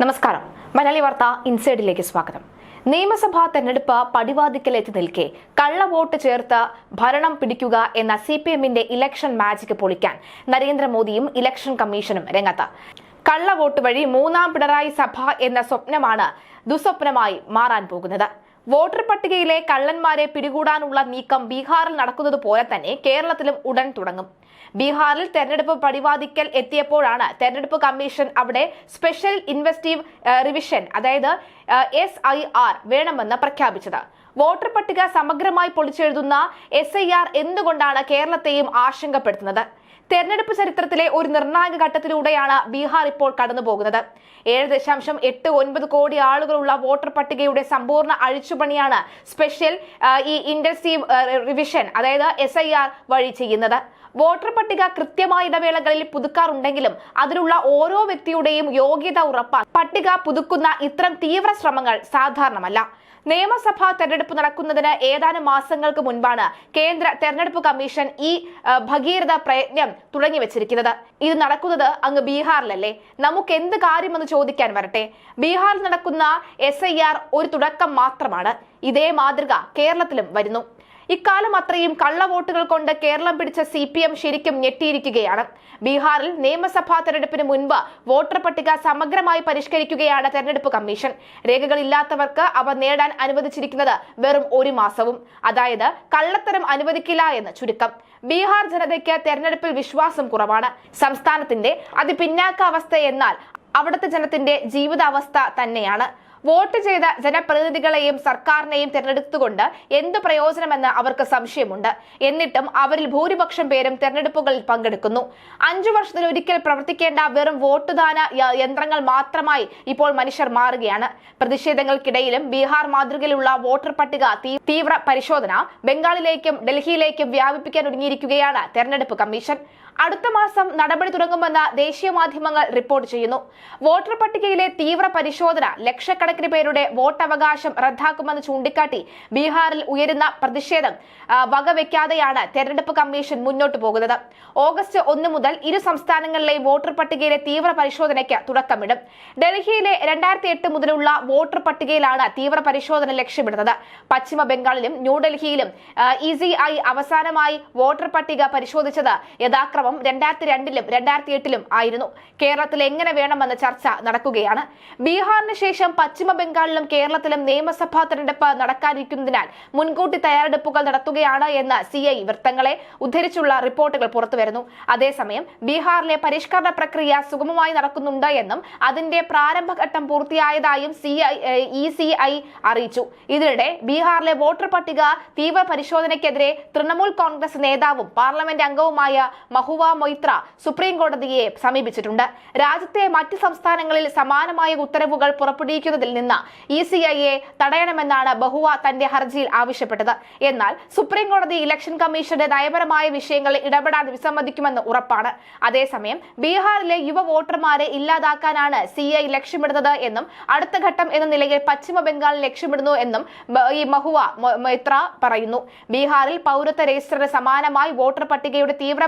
നമസ്കാരം. മലയാളി വാർത്ത ഇൻസൈഡിലേക്ക് സ്വാഗതം. നിയമസഭാ തെരഞ്ഞെടുപ്പ് പടിവാതിക്കൽ എത്തി നിൽക്കെ കള്ളവോട്ട് ചേർത്ത് ഭരണം പിടിക്കുക എന്ന സി പി എമ്മിന്റെ ഇലക്ഷൻ മാജിക് പൊളിക്കാൻ നരേന്ദ്രമോദിയും ഇലക്ഷൻ കമ്മീഷനും രംഗത്ത്. കള്ളവോട്ട് വഴി മൂന്നാം പിണറായി സഭ എന്ന സ്വപ്നമാണ് ദുസ്വപ്നമായി മാറാൻ പോകുന്നത്. വോട്ടർ പട്ടികയിലെ കള്ളന്മാരെ പിടികൂടാനുള്ള നീക്കം ബീഹാറിൽ നടക്കുന്നത് പോലെ തന്നെ കേരളത്തിലും ഉടൻ തുടങ്ങും. ബീഹാറിൽ തെരഞ്ഞെടുപ്പ് പടിവാതിക്കൽ എത്തിയപ്പോഴാണ് തെരഞ്ഞെടുപ്പ് കമ്മീഷൻ അവിടെ സ്പെഷ്യൽ ഇൻവെസ്റ്റീവ് റിവിഷൻ അതായത് എസ് ഐ ആർ വേണമെന്ന് പ്രഖ്യാപിച്ചത്. വോട്ടർ പട്ടിക സമഗ്രമായി പൊളിച്ചെഴുതുന്ന എസ് ഐ ആർ എന്തുകൊണ്ടാണ് കേരളത്തെയും ആശങ്കപ്പെടുത്തുന്നത്? തെരഞ്ഞെടുപ്പ് ചരിത്രത്തിലെ ഒരു നിർണായക ഘട്ടത്തിലൂടെയാണ് ബീഹാർ ഇപ്പോൾ കടന്നുപോകുന്നത്. ഏഴ് ദശാംശം എട്ട് ഒൻപത് കോടി ആളുകളുള്ള വോട്ടർ പട്ടികയുടെ സമ്പൂർണ അഴിച്ചുപണിയാണ് സ്പെഷ്യൽ ഈ ഇൻഡൻസീവ് റിവിഷൻ അതായത് എസ് വഴി ചെയ്യുന്നത്. വോട്ടർ പട്ടിക കൃത്യമായ ഇടവേളകളിൽ പുതുക്കാറുണ്ടെങ്കിലും അതിലുള്ള ഓരോ വ്യക്തിയുടെയും യോഗ്യത ഉറപ്പാൻ പട്ടിക പുതുക്കുന്ന ഇത്തരം തീവ്ര ശ്രമങ്ങൾ സാധാരണമല്ല. നിയമസഭാ തെരഞ്ഞെടുപ്പ് നടക്കുന്നതിന് ഏതാനും മാസങ്ങൾക്ക് മുൻപാണ് കേന്ദ്ര തെരഞ്ഞെടുപ്പ് കമ്മീഷൻ ഈ ഭഗീരഥ പ്രയത്നം തുടങ്ങി വെച്ചിരിക്കുന്നത്. ഇത് നടക്കുന്നത് അങ്ങ് ബീഹാറിലല്ലേ? നമുക്ക് എന്ത് കാര്യമെന്ന് ചോദിക്കാൻ വരട്ടെ. ബീഹാറിൽ നടക്കുന്ന എസ് ഒരു തുടക്കം മാത്രമാണ്. ഇതേ മാതൃക കേരളത്തിലും വരുന്നു. ഇക്കാലം അത്രയും കള്ളവോട്ടുകൾ കൊണ്ട് കേരളം പിടിച്ച സി പി എം ശരിക്കും ഞെട്ടിയിരിക്കുകയാണ്. ബീഹാറിൽ നിയമസഭാ തെരഞ്ഞെടുപ്പിന് മുൻപ് വോട്ടർ പട്ടിക സമഗ്രമായി പരിഷ്കരിക്കുകയാണ് തെരഞ്ഞെടുപ്പ് കമ്മീഷൻ. രേഖകളില്ലാത്തവർക്ക് അവ നേടാൻ അനുവദിച്ചിരിക്കുന്നത് വെറും ഒരു മാസവും. അതായത് കള്ളത്തരം അനുവദിക്കില്ല എന്ന് ചുരുക്കം. ബീഹാർ ജനതയ്ക്ക് തെരഞ്ഞെടുപ്പിൽ വിശ്വാസം കുറവാണ്. സംസ്ഥാനത്തിന്റെ അതിപിന്നാക്ക അവസ്ഥ എന്നാൽ അവിടുത്തെ ജനത്തിന്റെ ജീവിതാവസ്ഥ തന്നെയാണ്. വോട്ട് ചെയ്ത ജനപ്രതിനിധികളെയും സർക്കാരിനെയും തിരഞ്ഞെടുത്തുകൊണ്ട് എന്ത് പ്രയോജനമെന്ന് അവർക്ക് സംശയമുണ്ട്. എന്നിട്ടും അവരിൽ ഭൂരിപക്ഷം പേരും തെരഞ്ഞെടുപ്പുകളിൽ പങ്കെടുക്കുന്നു. അഞ്ചു വർഷത്തിലൊരിക്കൽ പ്രവർത്തിക്കേണ്ട വെറും വോട്ടുദാന യന്ത്രങ്ങൾ മാത്രമായി ഇപ്പോൾ മനുഷ്യർ മാറുകയാണ്. പ്രതിഷേധങ്ങൾക്കിടയിലും ബീഹാർ മാതൃകയിലുള്ള വോട്ടർ പട്ടിക തീവ്ര പരിശോധന ബംഗാളിലേക്കും ഡൽഹിയിലേക്കും വ്യാപിപ്പിക്കാൻ ഒരുങ്ങിയിരിക്കുകയാണ് തെരഞ്ഞെടുപ്പ് കമ്മീഷൻ. അടുത്ത മാസം നടപടി തുടങ്ങുമെന്ന് ദേശീയ മാധ്യമങ്ങൾ റിപ്പോർട്ട് ചെയ്യുന്നു. വോട്ടർ പട്ടികയിലെ തീവ്ര പരിശോധന ലക്ഷക്കണക്കിന് പേരുടെ വോട്ടവകാശം റദ്ദാക്കുമെന്ന് ചൂണ്ടിക്കാട്ടി ബീഹാറിൽ ഉയരുന്ന പ്രതിഷേധം വകവെക്കാതെയാണ് തെരഞ്ഞെടുപ്പ് കമ്മീഷൻ മുന്നോട്ട് പോകുന്നത്. ഓഗസ്റ്റ് ഒന്ന് മുതൽ ഇരു സംസ്ഥാനങ്ങളിലെയും വോട്ടർ പട്ടികയിലെ തീവ്ര പരിശോധനയ്ക്ക് തുടക്കമിടും. ഡൽഹിയിലെ രണ്ടായിരത്തി എട്ട് മുതലുള്ള വോട്ടർ പട്ടികയിലാണ് തീവ്ര പരിശോധന ലക്ഷ്യമിടുന്നത്. പശ്ചിമ ബംഗാളിലും ന്യൂഡൽഹിയിലും ആയി അവസാനമായി വോട്ടർ പട്ടിക പരിശോധിച്ചത് യഥാക്രമം രണ്ടായിരത്തി രണ്ടിലും രണ്ടായിരത്തി എട്ടിലും ആയിരുന്നു. കേരളത്തിൽ എങ്ങനെ വേണമെന്ന ചർച്ച നടക്കുകയാണ്. ബീഹാറിന് ശേഷം പശ്ചിമ ബംഗാളിലും കേരളത്തിലും നിയമസഭാ തെരഞ്ഞെടുപ്പ് നടക്കാനിരിക്കുന്നതിനാൽ മുൻകൂട്ടി തയ്യാറെടുപ്പുകൾ നടത്തുകയാണ് എന്ന് സി ഐ വൃത്തങ്ങളെ ഉദ്ധരിച്ചുള്ള റിപ്പോർട്ടുകൾ പുറത്തുവരുന്നു അതേസമയം ബീഹാറിലെ പരിഷ്കരണ പ്രക്രിയ സുഗമമായി നടക്കുന്നുണ്ട് എന്നും അതിന്റെ പ്രാരംഭഘട്ടം പൂർത്തിയായതായും സി ഇ സി ഐ അറിയിച്ചു. ഇതിനിടെ ബീഹാറിലെ വോട്ടർ പട്ടിക തീവ്ര പരിശോധനയ്ക്കെതിരെ തൃണമൂൽ കോൺഗ്രസ് നേതാവും പാർലമെന്റ് അംഗവുമായ മഹുവ മൊയ്ത്ര സുപ്രീം കോടതിയെ സമീപിച്ചിട്ടുണ്ട്. രാജ്യത്തെ മറ്റ് സംസ്ഥാനങ്ങളിൽ സമാനമായ ഉത്തരവുകൾ പുറപ്പെടുവിക്കുന്നതിൽ നിന്ന് ഇ സി ഐയെ തടയണമെന്നാണ് ബഹുവ തന്റെ ഹർജിയിൽ ആവശ്യപ്പെട്ടത്. എന്നാൽ സുപ്രീം കോടതി ഇലക്ഷൻ കമ്മീഷന്റെ നയപരമായ വിഷയങ്ങളിൽ ഇടപെടാൻ വിസമ്മതിക്കുമെന്ന് ഉറപ്പാണ്. അതേസമയം ബീഹാറിലെ യുവ വോട്ടർമാരെ ഇല്ലാതാക്കാനാണ് സി ഐ ലക്ഷ്യമിടുന്നത് എന്നും അടുത്ത ഘട്ടം എന്ന നിലയിൽ പശ്ചിമ ബംഗാൾ ലക്ഷ്യമിടുന്നു എന്നും ഈ മഹുവ മൊയ്ത്ര പറയുന്നു. ബീഹാറിൽ പൗരത്വ രജിസ്റ്ററിന് സമാനമായി വോട്ടർ പട്ടികയുടെ തീവ്ര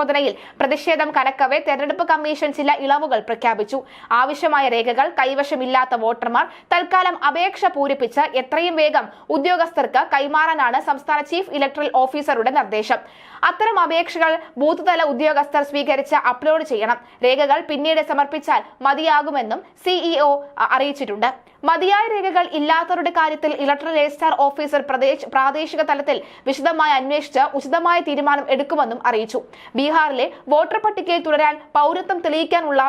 പുനർപരിശോധനയിൽ പ്രതിഷേധം കനക്കവെ തെരഞ്ഞെടുപ്പ് കമ്മീഷൻ ചില ഇളവുകൾ പ്രഖ്യാപിച്ചു. ആവശ്യമായ രേഖകൾ കൈവശമില്ലാത്ത വോട്ടർമാർ തൽക്കാലം അപേക്ഷ പൂരിപ്പിച്ച് എത്രയും വേഗം ഉദ്യോഗസ്ഥർക്ക് കൈമാറാനാണ് സംസ്ഥാന ചീഫ് ഇലക്ടറൽ ഓഫീസറുടെ നിർദ്ദേശം. അത്തരം അപേക്ഷകൾ ബൂത്ത് തല ഉദ്യോഗസ്ഥർ സ്വീകരിച്ച് അപ്ലോഡ് ചെയ്യണം. രേഖകൾ പിന്നീട് സമർപ്പിച്ചാൽ മതിയാകുമെന്നും സിഇഒ അറിയിച്ചിട്ടുണ്ട്. മതിയായ രേഖകൾ ഇല്ലാത്തവരുടെ കാര്യത്തിൽ ഇലക്ട്രൽ രജിസ്ട്രാർ ഓഫീസർ പ്രദേശ് പ്രാദേശിക തലത്തിൽ വിശദമായി അന്വേഷിച്ച് ഉചിതമായ തീരുമാനം എടുക്കുമെന്നും അറിയിച്ചു. ബീഹാറിലെ വോട്ടർ പട്ടികയിൽ തുടരാൻ പൗരത്വം തെളിയിക്കാനുള്ള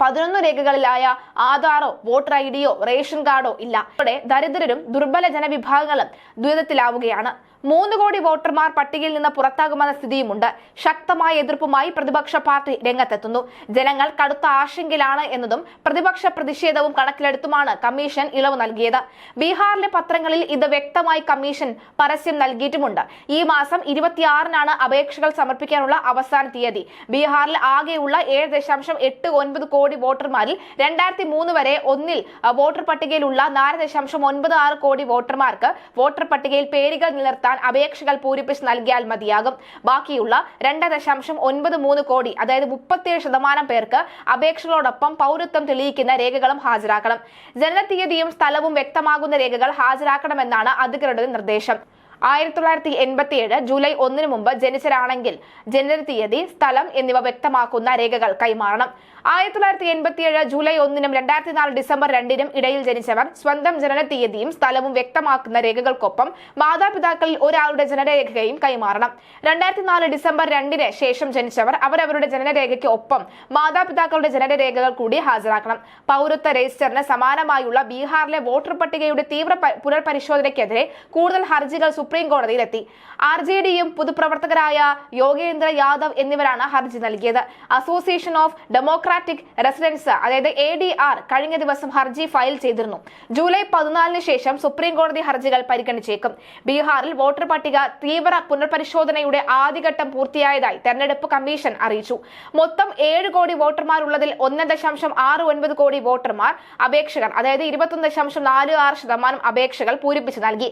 പതിനൊന്ന് രേഖകളിലായ ആധാറോ വോട്ടർ ഐ ഡിയോ റേഷൻ കാർഡോ ഇല്ല. ഇവിടെ ദരിദ്രരും ദുർബല ജനവിഭാഗങ്ങളും ദുരിതത്തിലാവുകയാണ്. മൂന്ന് കോടി വോട്ടർമാർ പട്ടികയിൽ നിന്ന് പുറത്താകുമെന്ന സ്ഥിതിയുമുണ്ട്. ശക്തമായ എതിർപ്പുമായി പ്രതിപക്ഷ പാർട്ടി രംഗത്തെത്തുന്നു. ജനങ്ങൾ കടുത്ത ആശങ്കയിലാണ് എന്നതും പ്രതിപക്ഷ പ്രതിഷേധവും കണക്കിലെടുത്തുമാണ് കമ്മീഷൻ ഇളവ് നൽകിയത്. ബീഹാറിലെ പത്രങ്ങളിൽ ഇത് വ്യക്തമായി കമ്മീഷൻ പരസ്യം നൽകിയിട്ടുമുണ്ട്. ഈ മാസം ഇരുപത്തിയാറിനാണ് അപേക്ഷകൾ സമർപ്പിക്കാനുള്ള അവസാന തീയതി. ബീഹാറിൽ ആകെയുള്ള ഏഴ് ദശാംശം എട്ട് ഒൻപത് കോടി കോടി വോട്ടർമാരിൽ രണ്ടായിരത്തി മൂന്ന് വരെ ഒന്നിൽ വോട്ടർ പട്ടികയിലുള്ള നാല് ദശാംശം ഒൻപത് ആറ് കോടി വോട്ടർമാർക്ക് വോട്ടർ പട്ടികയിൽ പേരുകൾ നിലനിർത്താൻ അപേക്ഷകൾ പൂരിപ്പിച്ച് നൽകിയാൽ മതിയാകും. ബാക്കിയുള്ള രണ്ട് ദശാംശം ഒൻപത് മൂന്ന് കോടി അതായത് മുപ്പത്തിയേഴ് ശതമാനം പേർക്ക് അപേക്ഷകളോടൊപ്പം പൗരത്വം തെളിയിക്കുന്ന രേഖകളും ഹാജരാക്കണം. ജനനതീയതിയും സ്ഥലവും വ്യക്തമാകുന്ന രേഖകൾ ഹാജരാക്കണമെന്നാണ് അധികൃതരുടെ നിർദ്ദേശം. ആയിരത്തി തൊള്ളായിരത്തി എൺപത്തി ഏഴ് ജൂലൈ ഒന്നിന് മുമ്പ് ജനിച്ചരാണെങ്കിൽ ജനന തീയതി സ്ഥലം എന്നിവ വ്യക്തമാക്കുന്ന രേഖകൾ കൈമാറണം. ആയിരത്തി തൊള്ളായിരത്തി എൺപത്തി ഏഴ് ജൂലൈ ഒന്നിനും രണ്ടായിരത്തി നാല് ഡിസംബർ രണ്ടിനും ഇടയിൽ ജനിച്ചവർ സ്വന്തം ജനന തീയതിയും സ്ഥലവും വ്യക്തമാക്കുന്ന രേഖകൾക്കൊപ്പം മാതാപിതാക്കളിൽ ഒരാളുടെ ജനനരേഖയും കൈമാറണം. രണ്ടായിരത്തി നാല് ഡിസംബർ രണ്ടിന് ശേഷം ജനിച്ചവർ അവരവരുടെ ജനനരേഖയ്ക്ക് ഒപ്പം മാതാപിതാക്കളുടെ ജനനരേഖകൾ കൂടി ഹാജരാക്കണം. പൗരത്വ രജിസ്റ്ററിന് സമാനമായുള്ള ബീഹാറിലെ വോട്ടർ പട്ടികയുടെ തീവ്ര പുനർപരിശോധനയ്ക്കെതിരെ കൂടുതൽ ഹർജികൾ സുപ്രീം കോടതിയിലെത്തി. ആർ ജെ ഡിയും പൊതുപ്രവർത്തകരായ യോഗേന്ദ്ര യാദവ് എന്നിവരാണ് ഹർജി നൽകിയത്. അസോസിയേഷൻ ഓഫ് ഡെമോക്രാറ്റിക് റെസിഡൻസ് അതായത് എ ഡി ആർ കഴിഞ്ഞ ദിവസം ഹർജി ഫയൽ ചെയ്തിരുന്നു. ജൂലൈ പതിനാലിന് ശേഷം സുപ്രീം കോടതി ഹർജികൾ പരിഗണിച്ചേക്കും. ബീഹാറിൽ വോട്ടർ പട്ടിക തീവ്ര പുനർപരിശോധനയുടെ ആദ്യഘട്ടം പൂർത്തിയായതായി തെരഞ്ഞെടുപ്പ് കമ്മീഷൻ അറിയിച്ചു. മൊത്തം ഏഴ് കോടി വോട്ടർമാരുള്ളതിൽ ഒന്ന് ദശാംശം ആറ് ഒൻപത് കോടി വോട്ടർമാർ അപേക്ഷകർ അതായത് ഇരുപത്തൊന്ന് ദശാംശം നാല് ആറ് ശതമാനം അപേക്ഷകൾ പൂരിപ്പിച്ചു നൽകി.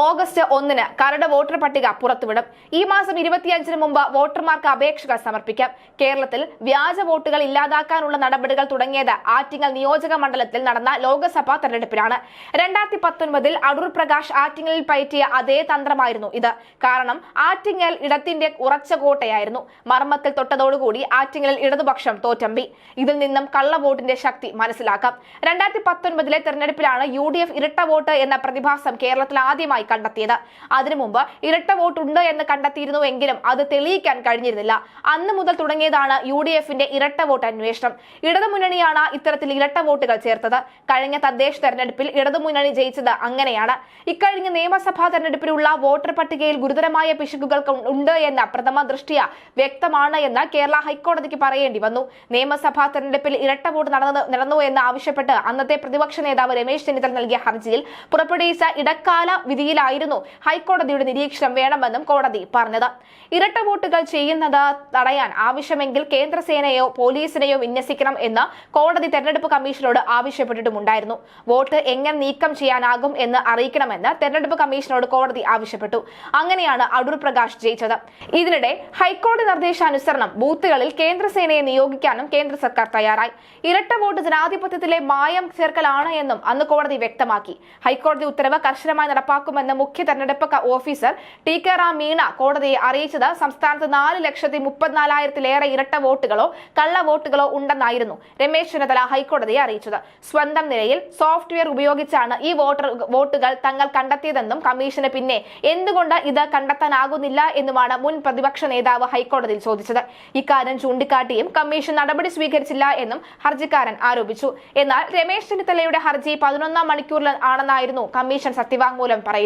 ഓഗസ്റ്റ് ഒന്നിന് കരട് വോട്ടർ പട്ടിക പുറത്തുവിടും. ഈ മാസം ഇരുപത്തിയഞ്ചിന് മുമ്പ് വോട്ടർമാർക്ക് അപേക്ഷകൾ സമർപ്പിക്കാം. കേരളത്തിൽ വ്യാജ വോട്ടുകൾ ഇല്ലാതാക്കാനുള്ള നടപടികൾ തുടങ്ങിയത് ആറ്റിങ്ങൽ നിയോജക മണ്ഡലത്തിൽ നടന്ന ലോക്സഭാ തെരഞ്ഞെടുപ്പിലാണ്. രണ്ടായിരത്തി പത്തൊൻപതിൽ അടൂർ പ്രകാശ് ആറ്റിങ്ങലിൽ പയറ്റിയ അതേ തന്ത്രമായിരുന്നു ഇത്. കാരണം ആറ്റിങ്ങൽ ഇടത്തിന്റെ ഉറച്ച കോട്ടയായിരുന്നു. മർമ്മത്തിൽ തൊട്ടതോടുകൂടി ആറ്റിങ്ങലിൽ ഇടതുപക്ഷം തോറ്റമ്പി. ഇതിൽ നിന്നും കള്ളവോട്ടിന്റെ ശക്തി മനസ്സിലാക്കാം. രണ്ടായിരത്തി പത്തൊൻപതിലെ തെരഞ്ഞെടുപ്പിലാണ് യു ഡി എഫ് ഇരട്ട വോട്ട് എന്ന പ്രതിഭാസം കേരളത്തിൽ ആദ്യമായി കണ്ടെത്തിയത്. അതിനു മുമ്പ് ഇരട്ട വോട്ട് ഉണ്ട് എന്ന് കണ്ടെത്തിയിരുന്നുവെങ്കിലും അത് തെളിയിക്കാൻ കഴിഞ്ഞിരുന്നില്ല. അന്ന് മുതൽ തുടങ്ങിയതാണ് യു ഡി എഫിന്റെ ഇരട്ട വോട്ട് അന്വേഷണം. ഇടതുമുന്നണിയാണ് ഇത്തരത്തിൽ ഇരട്ട വോട്ടുകൾ ചേർത്തത്. കഴിഞ്ഞ തദ്ദേശ തെരഞ്ഞെടുപ്പിൽ ഇടതുമുന്നണി ജയിച്ചത് അങ്ങനെയാണ്. ഇക്കഴിഞ്ഞ നിയമസഭാ തെരഞ്ഞെടുപ്പിലുള്ള വോട്ടർ പട്ടികയിൽ ഗുരുതരമായ പിശകുകൾ ഉണ്ട് എന്ന പ്രഥമ ദൃഷ്ടിയ വ്യക്തമാണ് എന്ന് കേരള ഹൈക്കോടതിക്ക് പറയേണ്ടി വന്നു. നിയമസഭാ തെരഞ്ഞെടുപ്പിൽ ഇരട്ട വോട്ട് നടന്നത് നടന്നു എന്ന് ആവശ്യപ്പെട്ട് അന്നത്തെ പ്രതിപക്ഷ നേതാവ് രമേശ് ചെന്നിത്തല നൽകിയ ഹർജിയിൽ പുറപ്പെടുവിച്ച ഇടക്കാല വിധിയിലായിരുന്നു ഹൈക്കോടതിയുടെ നിരീക്ഷണം വേണമെന്നും കോടതി പറഞ്ഞത്. ഇരട്ട വോട്ടുകൾ ചെയ്യുന്നത് തടയാൻ ആവശ്യമെങ്കിൽ കേന്ദ്രസേനയോ പോലീസിനെയോ വിന്യസിക്കണം എന്ന് കോടതി തെരഞ്ഞെടുപ്പ് കമ്മീഷനോട് ആവശ്യപ്പെട്ടിട്ടുമുണ്ടായിരുന്നു. വോട്ട് എങ്ങനെ നീക്കം ചെയ്യാനാകും എന്ന് അറിയിക്കണമെന്ന് തെരഞ്ഞെടുപ്പ് കമ്മീഷനോട് കോടതി ആവശ്യപ്പെട്ടു. അങ്ങനെയാണ് അടൂർ പ്രകാശ് ജയിച്ചത്. ഇതിനിടെ ഹൈക്കോടതി നിർദ്ദേശാനുസരണം ബൂത്തുകളിൽ കേന്ദ്രസേനയെ നിയോഗിക്കാനും കേന്ദ്ര സർക്കാർ തയ്യാറായി. ഇരട്ട വോട്ട് ജനാധിപത്യത്തിലെ മായം ചേർക്കലാണ് എന്നും അന്ന് കോടതി വ്യക്തമാക്കി. ഹൈക്കോടതി ഉത്തരവ് കർശനമായി നടപ്പാക്കുമെന്ന് മുഖ്യ തെരഞ്ഞെടുപ്പ് officer T K Ram Meena കോടതിയെ അറിയിച്ചത് സംസ്ഥാനത്ത് നാല് ലക്ഷത്തി മുപ്പത്തിനാലായിരത്തിലേറെ ഇരട്ട വോട്ടുകളോ കള്ള വോട്ടുകളോ ഉണ്ടെന്നായിരുന്നു രമേശ് ചെന്നിത്തല ഹൈക്കോടതിയെ അറിയിച്ചത്. സ്വന്തം നിലയിൽ സോഫ്റ്റ്വെയർ ഉപയോഗിച്ചാണ് ഈ വോട്ടർ വോട്ടുകൾ തങ്ങൾ കണ്ടെത്തിയതെന്നും കമ്മീഷന് പിന്നെ എന്തുകൊണ്ട് ഇത് കണ്ടെത്താനാകുന്നില്ല എന്നുമാണ് മുൻ പ്രതിപക്ഷ നേതാവ് ഹൈക്കോടതിയിൽ ചോദിച്ചത്. ഇക്കാര്യം ചൂണ്ടിക്കാട്ടിയും കമ്മീഷൻ നടപടി സ്വീകരിച്ചില്ല എന്നും ഹർജിക്കാരൻ ആരോപിച്ചു. എന്നാൽ രമേശ് ചെന്നിത്തലയുടെ ഹർജി പതിനൊന്നാം മണിക്കൂറിൽ ആണെന്നായിരുന്നു കമ്മീഷൻ സത്യവാങ്മൂലം പറയുന്നത്.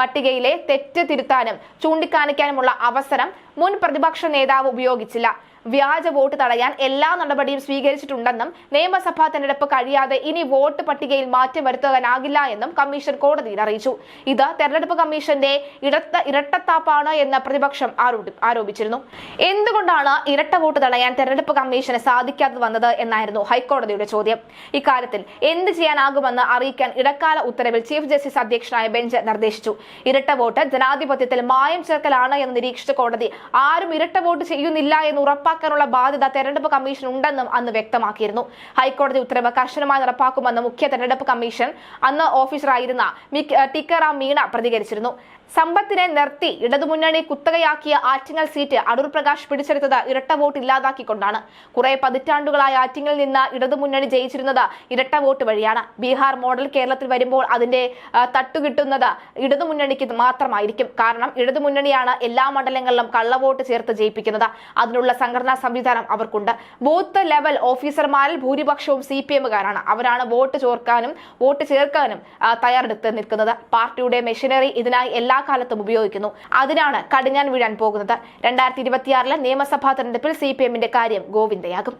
പട്ടികയിലെ തെറ്റ് തിരുത്താനും ചൂണ്ടിക്കാണിക്കാനുമുള്ള അവസരം മുൻ പ്രതിപക്ഷ നേതാവ് ഉപയോഗിച്ചില്ല. വ്യാജ വോട്ട് തടയാൻ എല്ലാ നടപടിയും സ്വീകരിച്ചിട്ടുണ്ടെന്നും നിയമസഭാ തെരഞ്ഞെടുപ്പ് കഴിയാതെ ഇനി വോട്ട് പട്ടികയിൽ മാറ്റം വരുത്താനാകില്ല എന്നും കമ്മീഷൻ കോടതിയിൽ അറിയിച്ചു. ഇത് തെരഞ്ഞെടുപ്പ് കമ്മീഷന്റെ ഇടത്ത ഇരട്ടത്താപ്പാണ് എന്ന് പ്രതിപക്ഷം ആരോപിച്ചിരുന്നു. എന്തുകൊണ്ടാണ് ഇരട്ട വോട്ട് തടയാൻ തെരഞ്ഞെടുപ്പ് കമ്മീഷന് സാധിക്കാതെ വന്നത് എന്നായിരുന്നു ഹൈക്കോടതിയുടെ ചോദ്യം. ഇക്കാര്യത്തിൽ എന്ത് ചെയ്യാനാകുമെന്ന് അറിയിക്കാൻ ഇടക്കാല ഉത്തരവിൽ ചീഫ് ജസ്റ്റിസ് അധ്യക്ഷനായ ബെഞ്ച് നിർദ്ദേശിച്ചു. ഇരട്ട വോട്ട് ജനാധിപത്യത്തിൽ മായം ചേർക്കലാണ് എന്ന് നിരീക്ഷിച്ച കോടതി ആരും ഇരട്ട വോട്ട് ചെയ്യുന്നില്ല എന്ന് ഉറപ്പാക്കാനുള്ള ബാധ്യത തെരഞ്ഞെടുപ്പ് കമ്മീഷൻ ഉണ്ടെന്നും അന്ന് വ്യക്തമാക്കിയിരുന്നു. ഹൈക്കോടതി ഉത്തരവ് കർശനമായി നടപ്പാക്കുമെന്ന് മുഖ്യ തെരഞ്ഞെടുപ്പ് കമ്മീഷൻ അന്ന് ഓഫീസറായിരുന്ന ടിക്കാറാം മീണ പ്രതികരിച്ചിരുന്നു. സമ്പത്തിനെ നിർത്തി ഇടതുമുന്നണി കുത്തകയാക്കിയ ആറ്റിങ്ങൽ സീറ്റ് അടൂർ പ്രകാശ് പിടിച്ചെടുത്തത് ഇരട്ട വോട്ട് ഇല്ലാതാക്കിക്കൊണ്ടാണ്. കുറെ പതിറ്റാണ്ടുകളായി ആറ്റിങ്ങൽ നിന്ന് ഇടതുമുന്നണി ജയിച്ചിരുന്നത് ഇരട്ട വോട്ട് വഴിയാണ്. ബീഹാർ മോഡൽ കേരളത്തിൽ വരുമ്പോൾ അതിന്റെ തട്ടുകിട്ടുന്നത് ഇടതുമുന്നണിക്ക് മാത്രമായിരിക്കും. കാരണം ഇടതുമുന്നണിയാണ് എല്ലാ മണ്ഡലങ്ങളിലും കള്ളവോട്ട് ചേർത്ത് ജയിപ്പിക്കുന്നത്. അതിനുള്ള സംഘടനാ സംവിധാനം അവർക്കുണ്ട്. ബൂത്ത് ലെവൽ ഓഫീസർമാരിൽ ഭൂരിപക്ഷവും സി പി എമ്മുകാരാണ്. അവരാണ് വോട്ട് ചോർക്കാനും വോട്ട് ചേർക്കാനും തയ്യാറെടുത്ത് നിൽക്കുന്നത്. പാർട്ടിയുടെ മെഷീനറി ഇതിനായി എല്ലാ കാലത്തും ഉപയോഗിക്കുന്നു. അതിനാണ് കടിഞ്ഞാൻ വീഴാൻ പോകുന്നത്. രണ്ടായിരത്തി ഇരുപത്തിയാറിലെ നിയമസഭാ തെരഞ്ഞെടുപ്പിൽ സി പി എമ്മിന്റെ കാര്യം ഗോവിന്ദയാകും.